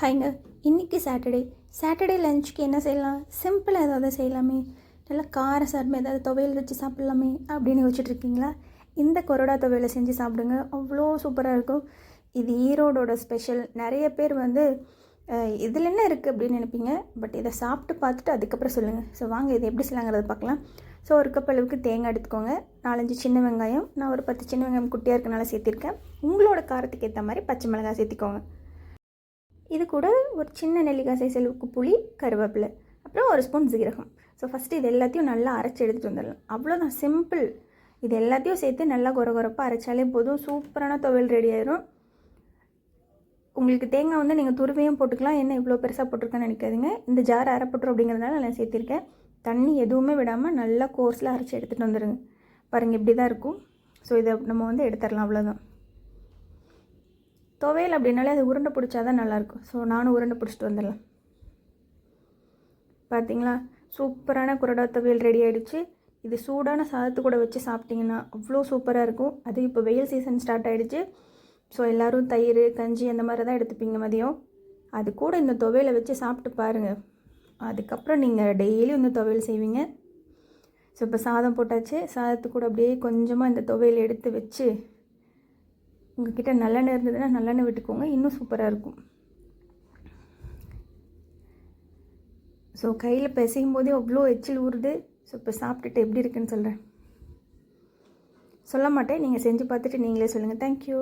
ஹாய்ங்க இன்றைக்கி Saturday Saturday லஞ்சுக்கு என்ன செய்யலாம்? சிம்பிளாக ஏதாவது செய்யலாமே. நல்லா கார சார்பு ஏதாவது துவையல் வச்சு சாப்பிட்லாமே அப்படின்னு யோசிச்சுட்டு இருக்கீங்களா? இந்த கொரோடா துவையலை செஞ்சு சாப்பிடுங்க. அவ்வளோ சூப்பராக இருக்கும். இது ஈரோடோட ஸ்பெஷல் நிறைய பேர் வந்து இதில் என்ன இருக்குது அப்படின்னு நினைப்பீங்க? பட் இதை சாப்பிட்டு பார்த்துட்டு அதுக்கப்புறம் சொல்லுங்கள் ஸோ வாங்க இது எப்படி செய்யலாங்கிறத பார்க்கலாம். ஸோ ஒரு கப் அளவுக்கு தேங்காய் எடுத்துக்கோங்க. நாலஞ்சு சின்ன வெங்காயம். நான் ஒரு பத்து சின்ன வெங்காயம் குட்டியாக இருக்கனால சேர்த்திருக்கேன். உங்களோட காரத்துக்கு ஏற்ற மாதிரி பச்சை மிளகாய் சேர்த்திக்கோங்க. இது கூட ஒரு சின்ன நெல்லிக்காய் சைஸ் அளவுக்கு புளி கருவேப்பிலை அப்புறம் ஒரு ஸ்பூன் ஜீரகம் ஸோ ஃபஸ்ட்டு இது எல்லாத்தையும் நல்லா அரைச்சி எடுத்துகிட்டு வந்துடலாம். அவ்வளோதான் சிம்பிள் இது எல்லாத்தையும் சேர்த்து நல்லா கொர கொரப்பாக அரைச்சாலே போதும். சூப்பரான துவையல் ரெடி ஆயிரும். உங்களுக்கு தேங்காய் வந்து நீங்கள் துருவையும் போட்டுக்கலாம். என்ன இவ்வளோ பெருசாக போட்டிருக்கேன்னு நினைக்காதீங்க. இந்த ஜார் அரைப்பட்டுரும் அப்படிங்கிறதுனால நான் சேர்த்திருக்கேன். தண்ணி எதுவுமே விடாமல் நல்லா கோர்ஸில் அரைச்சி எடுத்துகிட்டு வந்துடுங்க பாருங்கள் இப்படி தான் இருக்கும். ஸோ இதை நம்ம வந்து எடுத்துடலாம். அவ்வளோதான் துவையல் அப்படின்னாலே அது உருண்டை பிடிச்சா தான் நல்லாயிருக்கும். ஸோ நானும் உருண்டை பிடிச்சிட்டு வந்துடலாம். பார்த்தீங்களா சூப்பரான குரடா துவையல் ரெடி ஆகிடுச்சு இது சூடான சாதத்து கூட வச்சு சாப்பிட்டிங்கன்னா அவ்வளோ சூப்பராக இருக்கும். அது இப்போ வெயில் சீசன் ஸ்டார்ட் ஆகிடுச்சு ஸோ எல்லோரும் தயிர் கஞ்சி அந்த மாதிரி தான் எடுத்துப்பீங்க மதியம். அது கூட இந்த துவையலை வச்சு சாப்பிட்டு பாருங்கள் அதுக்கப்புறம் நீங்கள் டெய்லியும் இந்த துவையல் செய்வீங்க. ஸோ இப்போ சாதம் போட்டாச்சு. சாதத்து கூட அப்படியே கொஞ்சமாக இந்த துவையல் எடுத்து வச்சு உங்ககிட்ட நல்லெண்ணெய் இருந்ததுன்னா நல்லெண்ணெய் விட்டுக்கோங்க. இன்னும் சூப்பராக இருக்கும். ஸோ கையில் பிசையும் போதே அவ்வளோ எச்சில் ஊறுது. ஸோ இப்போ சாப்பிட்டுட்டு எப்படி இருக்குன்னு சொல்கிறேன் சொல்ல மாட்டேன். நீங்கள் செஞ்சு பார்த்துட்டு நீங்களே சொல்லுங்கள் தேங்க்யூ